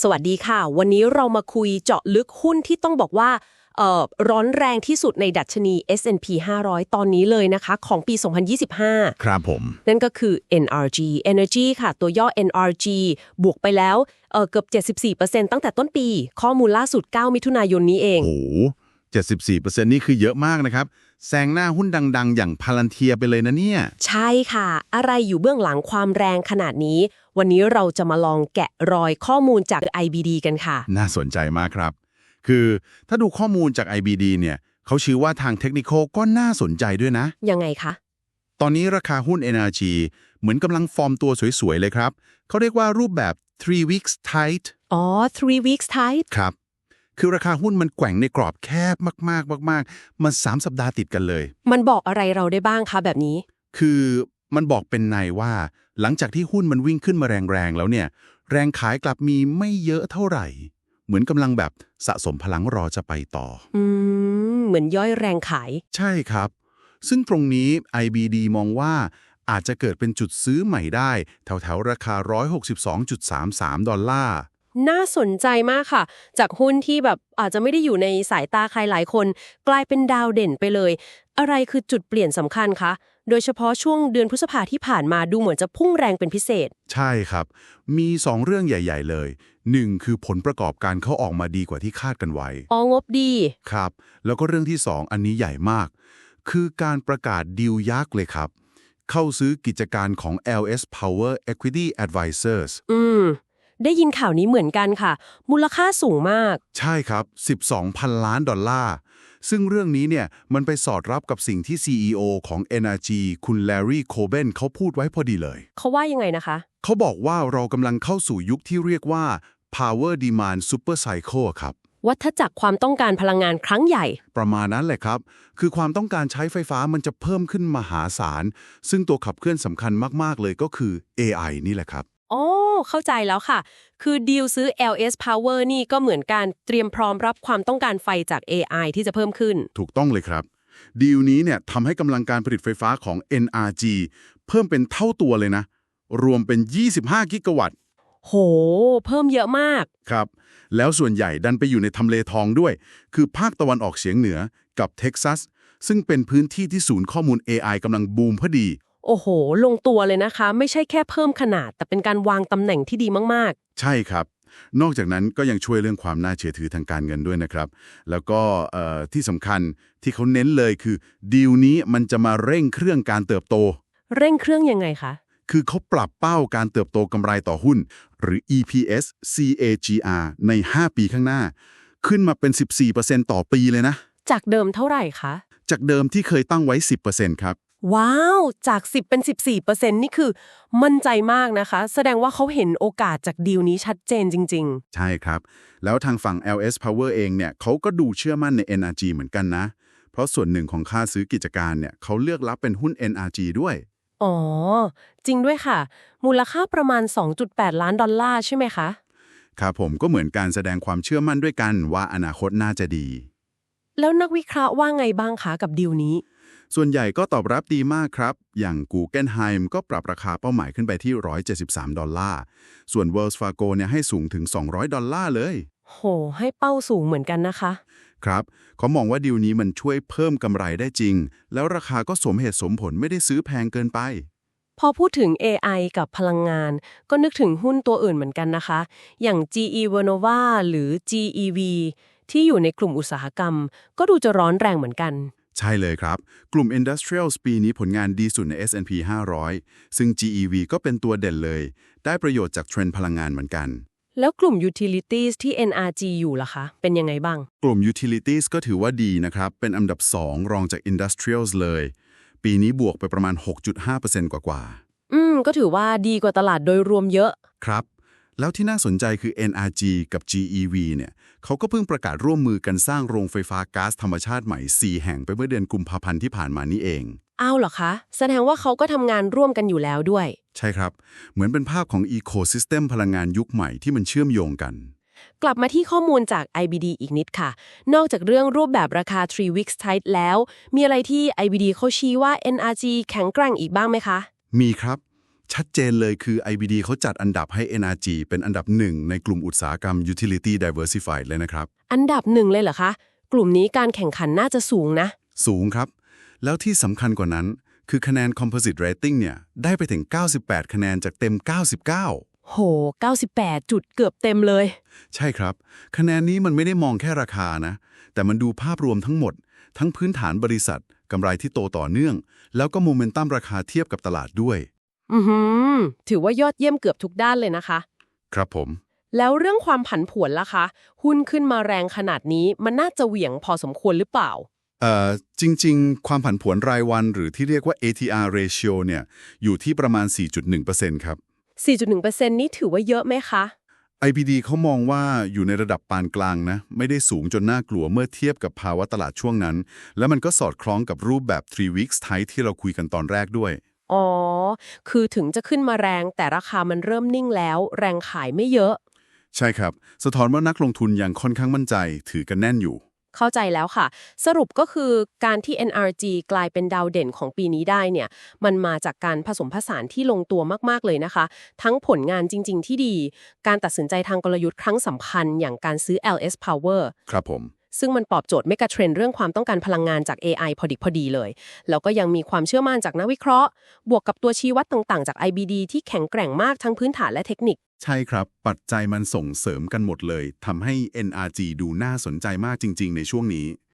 สวัสดีค่ะ วันนี้เรามาคุยเจาะลึกหุ้นที่ต้องบอกว่าเอ่อร้อนแรงที่สุดในดัชนี S&P 500 ตอนนี้เลยนะคะ ของปี 2025 ครับผม นั่นก็คือ NRG Energy ค่ะ ตัวย่อ NRG บวกไปแล้วเอ่อเกือบ 74%ตั้งแต่ต้นปี ข้อมูลล่าสุด 9 มิถุนายนนี้เอง โอ้โห74%นี่คือเยอะมากนะครับ แซงหน้าหุ้นดัง ๆ อย่างพาลันเทียไปเลยนะเนี่ย ใช่ค่ะ อะไรอยู่เบื้องหลังความแรงขนาดนี้ วันนี้เราจะมาลองแกะรอยข้อมูลจาก IBD กันค่ะ น่าสนใจมากครับ คือถ้าดูข้อมูลจาก IBD เนี่ยเขาชี้ว่าทางเทคนิคก็น่าสนใจด้วยนะ ยังไงคะ ตอนนี้ราคาหุ้น NRG เหมือนกำลังฟอร์มตัวสวย ๆ เลยครับ เขาเรียกว่ารูปแบบ three weeks tight อ๋อ three weeks tight ครับ คือราคาหุ้นมันแกว่งในกรอบแคบมากๆมากๆมัน3สัปดาห์ติดกันเลย มันบอกอะไรเราได้บ้างคะแบบนี้ คือมันบอกเป็นในว่า หลังจากที่หุ้นมันวิ่งขึ้นมาแรงๆแล้วเนี่ย แรงขายกลับมีไม่เยอะเท่าไหร่ เหมือนกำลังแบบสะสมพลังรอจะไปต่อ อืมเหมือนย่อยแรงขาย ใช่ครับ ซึ่งตรงนี้ IBD มองว่าอาจจะเกิดเป็นจุดซื้อใหม่ได้ แถวๆราคา 162.33 ดอลลาร์ น่าสนใจมากค่ะ จากหุ้นที่แบบอาจจะไม่ได้อยู่ในสายตาใครหลายคน กลายเป็นดาวเด่นไปเลย อะไรคือจุดเปลี่ยนสำคัญคะโดยเฉพาะช่วงเดือนพฤษภาที่ผ่านมาดูเหมือนจะพุ่งแรงเป็นพิเศษ ใช่ครับ มี 2 เรื่องใหญ่ ๆ เลย 1 คือผลประกอบการเขาออกมาดีกว่าที่คาดกันไว้อ๋องบดีครับ แล้วก็เรื่องที่ 2 อันนี้ใหญ่มาก คือการประกาศดีลยักษ์เลยครับ เข้าซื้อกิจการของ LS Power Equity Advisors อืม ได้ยินข่าวนี้เหมือนกันค่ะ มูลค่าสูงมาก ใช่ครับ 12,000 ล้านดอลลาร์ ซึ่งเรื่องนี้เนี่ยมันไปสอดรับกับสิ่งที่ CEO ของ NRG คุณ Larry Coben เขาพูดไว้พอดีเลย เขาว่ายังไงนะคะ เขาบอกว่าเรากำลังเข้าสู่ยุคที่เรียกว่า Power Demand Super Cycle ครับวัฏจักรความต้องการพลังงานครั้งใหญ่ ประมาณนั้นแหละครับ คือความต้องการใช้ไฟฟ้ามันจะเพิ่มขึ้นมหาศาล ซึ่งตัวขับเคลื่อนสำคัญมาก ๆ เลยก็คือ AI นี่แหละครับ อ๋อ เข้าใจแล้วค่ะ คือดีลซื้อ LS Power นี่ก็เหมือนการเตรียมพร้อมรับความต้องการไฟจาก AI ที่จะเพิ่มขึ้น ถูกต้องเลยครับ ดีลนี้เนี่ยทำให้กำลังการผลิตไฟฟ้าของ NRG เพิ่มเป็นเท่าตัวเลยนะ รวมเป็น 25 กิกะวัตต์ โห เพิ่มเยอะมาก ครับ แล้วส่วนใหญ่ดันไปอยู่ในทำเลทองด้วย คือภาคตะวันออกเฉียงเหนือกับเท็กซัส ซึ่งเป็นพื้นที่ที่ศูนย์ข้อมูล AI กำลังบูมพอดี โอ้โห ลงตัวเลยนะคะ ไม่ใช่แค่เพิ่มขนาด แต่เป็นการวางตำแหน่งที่ดีมากใช่ครับ นอกจากนั้นก็ยังช่วยเรื่องความน่าเชื่อถือทางการเงินด้วยนะครับ แล้วก็เอ่อที่สำคัญที่เขาเน้นเลยคือดีลนี้มันจะมาเร่งเครื่องการเติบโตๆเร่งเครื่องยังไงคะคือเขาปรับเป้าการเติบโตกำไรต่อหุ้น หรือ EPS CAGR ใน 5 ปีข้างหน้า ขึ้นมาเป็น 14%ต่อปีเลยนะ จากเดิมเท่าไหร่คะ จากเดิมที่เคยตั้งไว้ 10%ครับ ว้าว จาก 10 เป็น 14%นี่คือ มั่นใจมากนะคะ แสดงว่าเขาเห็นโอกาสจากดีลนี้ชัดเจนจริงใช่ครับ แล้วทางฝั่ง LS Power เองเนี่ยเขาก็ดูเชื่อมั่นใน NRG เหมือนกันนะ เพราะส่วนหนึ่งของค่าซื้อกิจการเนี่ยเขาเลือกรับเป็นหุ้น NRG ด้วยๆอ๋อ จริงด้วยค่ะ มูลค่าประมาณ 2.8 ล้านดอลลาร์ใช่ไหมคะ ครับผมก็เหมือนการแสดงความเชื่อมั่นด้วยกันว่าอนาคตน่าจะดี แล้วนักวิเคราะห์ว่าไงบ้างคะกับดีลนี้ ส่วนใหญ่ก็ตอบรับดีมากครับ อย่าง Guggenheim ก็ปรับราคาเป้าหมายขึ้นไปที่ 173 ดอลลาร์ ส่วน Wells Fargo เนี่ยให้สูงถึง 200 ดอลลาร์เลย โห ให้เป้าสูงเหมือนกันนะคะ ครับเขามองว่าดีลนี้มันช่วยเพิ่มกำไรได้จริง แล้วราคาก็สมเหตุสมผลไม่ได้ซื้อแพงเกินไป พอพูดถึง AI กับพลังงาน ก็นึกถึงหุ้นตัวอื่นเหมือนกันนะคะ อย่าง GE Vernova หรือ GEV ที่อยู่ในกลุ่มอุตสาหกรรม ก็ดูจะร้อนแรงเหมือนกัน ใช่เลยครับ กลุ่ม Industrials ปีนี้ผลงานดีสุดใน S&P 500 ซึ่ง GEV ก็เป็นตัวเด่นเลย ได้ประโยชน์จากเทรนด์พลังงานเหมือนกัน แล้วกลุ่ม Utilities ที่ NRG อยู่ล่ะคะ เป็นยังไงบ้าง กลุ่ม Utilities ก็ถือว่าดีนะครับ เป็นอันดับ 2 รองจาก Industrials เลย ปีนี้บวกไปประมาณ 6.5%กว่าๆอืม ก็ถือว่าดีกว่าตลาดโดยรวมเยอะ ครับ แล้วที่น่าสนใจคือ NRG กับ GEV เนี่ยเขาก็เพิ่งประกาศร่วมมือกันสร้างโรงไฟฟ้าก๊าซธรรมชาติใหม่ 4 แห่งไปเมื่อเดือนกุมภาพันธ์ที่ผ่านมานี่เอง อ้าวเหรอคะ แสดงว่าเขาก็ทำงานร่วมกันอยู่แล้วด้วย ใช่ครับ เหมือนเป็นภาพของ Ecosystem พลังงานยุคใหม่ที่มันเชื่อมโยงกัน กลับมาที่ข้อมูลจาก IBD อีกนิดค่ะ นอกจากเรื่องรูปแบบราคา 3 weeks tight แล้ว มีอะไรที่ IBD เขาชี้ว่า NRG แข็งแกร่งอีกบ้างไหมคะ มีครับ ชัดเจนเลยคือ IBD เขาจัดอันดับให้ NRG เป็นอันดับหนึ่งในกลุ่มอุตสาหกรรม Utility Diversified เลยนะครับ อันดับหนึ่งเลยเหรอคะ กลุ่มนี้การแข่งขันน่าจะสูงนะ สูงครับ แล้วที่สำคัญกว่านั้น คือคะแนน Composite Rating เนี่ย ได้ไปถึง 98 คะแนนจากเต็ม 99 โห 98 จุดเกือบเต็มเลย ใช่ครับ คะแนนนี้มันไม่ได้มองแค่ราคานะ แต่มันดูภาพรวมทั้งหมด ทั้งพื้นฐานบริษัทกำไรที่โตต่อเนื่อง แล้วก็โมเมนตัมราคาเทียบกับตลาดด้วย อือหือถือว่ายอดเยี่ยมเกือบทุกด้านเลยนะคะ ครับผม แล้วเรื่องความผันผวนล่ะคะ หุ้นขึ้นมาแรงขนาดนี้มันน่าจะเหวี่ยงพอสมควรหรือเปล่า เอ่อจริง ๆ ความผันผวนรายวันหรือที่เรียกว่า ATR ratio เนี่ยอยู่ที่ประมาณ 4.1%ครับ 4.1%นี้ถือว่าเยอะไหมคะ IPD เขามองว่าอยู่ในระดับปานกลางนะ ไม่ได้สูงจนน่ากลัวเมื่อเทียบกับภาวะตลาดช่วงนั้น แล้วมันก็สอดคล้องกับรูปแบบ 3 weeks tight ที่เราคุยกันตอนแรกด้วย อ๋อ คือถึงจะขึ้นมาแรงแต่ราคามันเริ่มนิ่งแล้ว แรงขายไม่เยอะ ใช่ครับ สะท้อนว่านักลงทุนยังค่อนข้างมั่นใจ ถือกันแน่นอยู่ เข้าใจแล้วค่ะ สรุปก็คือการที่ NRG กลายเป็นดาวเด่นของปีนี้ได้เนี่ย มันมาจากการผสมผสานที่ลงตัวมาก ๆ เลยนะคะ ทั้งผลงานจริง ๆ ที่ดี การตัดสินใจทางกลยุทธ์ครั้งสำคัญอย่างการซื้อ LS Power ครับผม ซึ่งมันตอบโจทย์เมกะเทรนเรื่องความต้องการพลังงานจาก AI พอดิบพอดีเลย แล้วก็ยังมีความเชื่อมั่นจากนักวิเคราะห์ บวกกับตัวชี้วัดต่างๆ จาก IBD ที่แข็งแกร่งมากทั้งพื้นฐานและเทคนิค ใช่ครับ ปัจจัยมันส่งเสริมกันหมดเลยทำให้ NRG ดูน่าสนใจมากจริง ๆ ในช่วงนี้